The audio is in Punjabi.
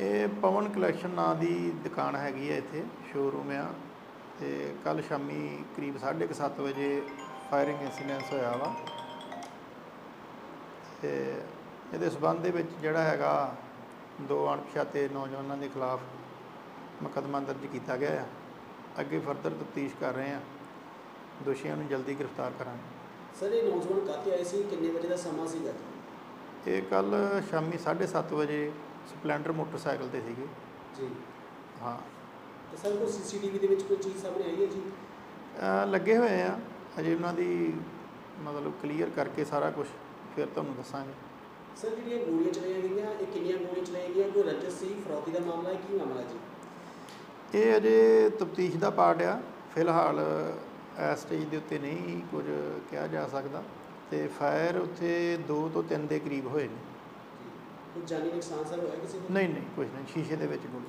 ਇਹ ਪਵਨ ਕਲੈਕਸ਼ਨ ਨਾਂ ਦੀ ਦੁਕਾਨ ਹੈਗੀ ਹੈ ਇੱਥੇ ਸ਼ੋਰੂਮ ਆ। ਤੇ ਕੱਲ ਸ਼ਾਮੀ ਕਰੀਬ 7:30 ਵਜੇ ਫਾਇਰਿੰਗ ਇਨਸੀਡੈਂਸ ਹੋਇਆ ਵਾ। ਤੇ ਇਹਦੇ ਸਬੰਧ ਦੇ ਵਿੱਚ ਜਿਹੜਾ ਹੈਗਾ ਦੋ ਅਣਪਛਾਤੇ ਨੌਜਵਾਨਾਂ ਦੇ ਖਿਲਾਫ ਮੁਕੱਦਮਾ ਦਰਜ ਕੀਤਾ ਗਿਆ ਆ। ਅੱਗੇ ਫਰਦਰ ਤਫਤੀਸ਼ ਕਰ ਰਹੇ ਆ। ਦੋਸ਼ੀਆਂ ਨੂੰ ਜਲਦੀ ਗ੍ਰਿਫਤਾਰ ਕਰਾਂਗੇ। ਸਰ ਇਹ ਨੌਜਵਾਨ ਕਾਤੇ ਆਏ ਸੀ? ਕਿੰਨੇ ਵਜੇ ਦਾ ਸਮਾਂ ਸੀਗਾ? ਇਹ ਕੱਲ ਸ਼ਾਮੀ 7:30 ਵਜੇ ਸਪਲੈਂਡਰ ਮੋਟਰਸਾਈਕਲ ਤੇ ਸੀਗੇ। ਜੀ। ਹਾਂ। ਤੇ ਸਰ ਕੋਈ ਸੀਸੀਟੀਵੀ ਦੇ ਵਿੱਚ ਕੋਈ ਚੀਜ਼ ਸਾਹਮਣੇ ਆਈ ਹੈ ਜੀ? ਅਹ ਲੱਗੇ ਹੋਏ ਆ। ਅਜੇ ਉਹਨਾਂ ਦੀ ਮਤਲਬ ਕਲੀਅਰ ਕਰਕੇ ਸਾਰਾ ਕੁਝ ਫਿਰ ਤੁਹਾਨੂੰ ਦੱਸਾਂਗੇ। ਸਰ ਜਿਹੜੀਆਂ ਗੋਲੀਆਂ ਚਲਾਈਆਂ ਗਈਆਂ ਇਹ ਕਿੰਨੀਆਂ ਗੋਲੀਆਂ ਚਲਾਈਆਂ ਗਈਆਂ? ਕੋਈ ਰੰਜਿਸ਼ ਸੀ? ਫਰੌਤੀ ਦਾ ਮਾਮਲਾ ਹੈ? ਕੀ ਮਾਮਲਾ ਜੀ? ਇਹ ਅਜੇ ਤਫਤੀਸ਼ ਦਾ ਪਾਰਟ ਆ। ਫਿਲਹਾਲ ਇਸ ਸਟੇਜ ਦੇ ਉੱਤੇ ਨਹੀਂ ਕੁਝ ਕਿਹਾ ਜਾ ਸਕਦਾ। ਤੇ ਫਾਇਰ ਉੱਥੇ 2 ਤੋਂ 3 ਦੇ ਕਰੀਬ ਹੋਏ ਨੇ। ਕੋਈ ਜਾਨੀ ਨੁਕਸਾਨ ਸਰ ਹੋਇਆ ਕਿਸੇ ਨੂੰ? ਨਹੀਂ ਨਹੀਂ ਕੁਝ ਨਹੀਂ, ਸ਼ੀਸ਼ੇ ਦੇ ਵਿੱਚ ਗੋਲੀ।